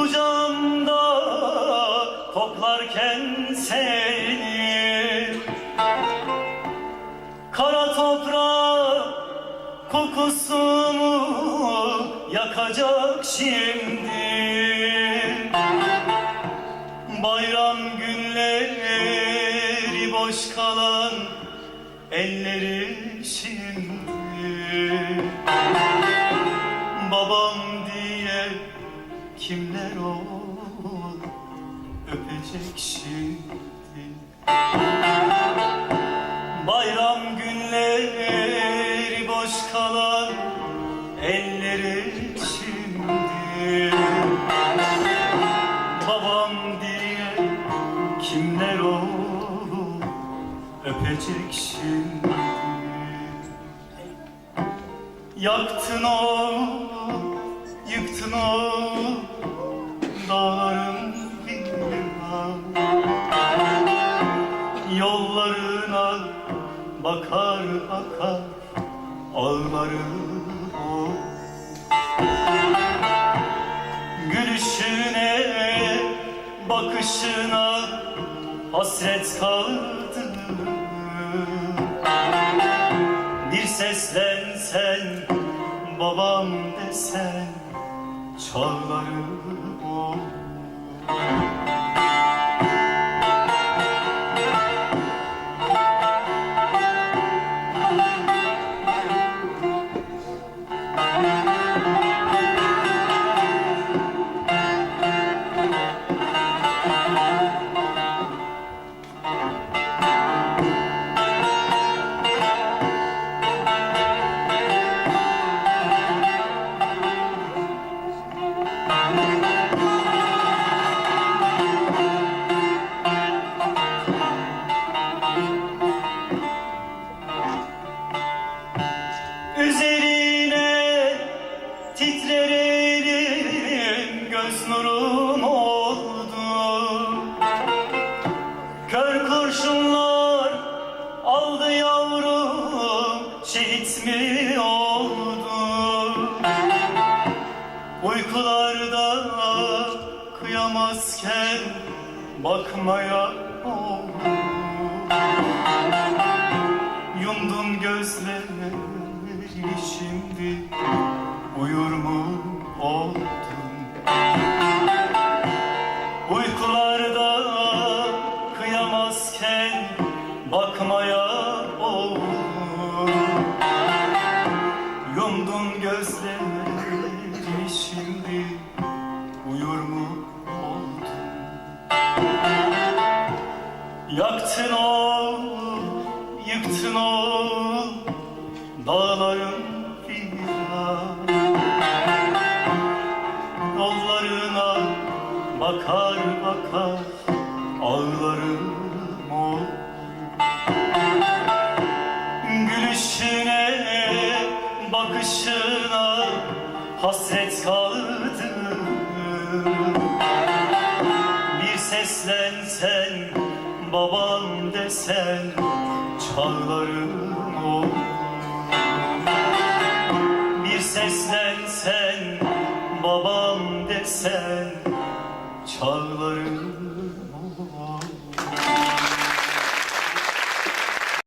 kucağımda toplarken seni. Kara toprak kokusunu yakacak şimdi. Bayram günleri boş kalan ellerim şimdi. Kimler o öpecek şimdi Bayram günleri boş kalan elleri şimdi Babam diye kimler o öpecek şimdi Yaktın o, yıktın o dağların bir Yollarına bakar bakar ağlarım. Gülüşüne bakışına hasret kaldım Bir seslensen babam desen çağlarım o Üzerine göz nurun oldu. Kör kurşunlar aldı yavrum şehit mi oldu? Uykularda kıyamazken bakmaya oldu. Yumdum gözlerini şimdi Uyur mu kıyamazken Bakmaya oldum Yumdum gözlerini şimdi Uyur mu oldum Yaktın o, yıktın o Dağların figan Yollarına bakar bakar Ağlarım o Gülüşüne, bakışına Hasret kaldım. Bir seslensen babam desen çağlarım o Bir seslensen babam desen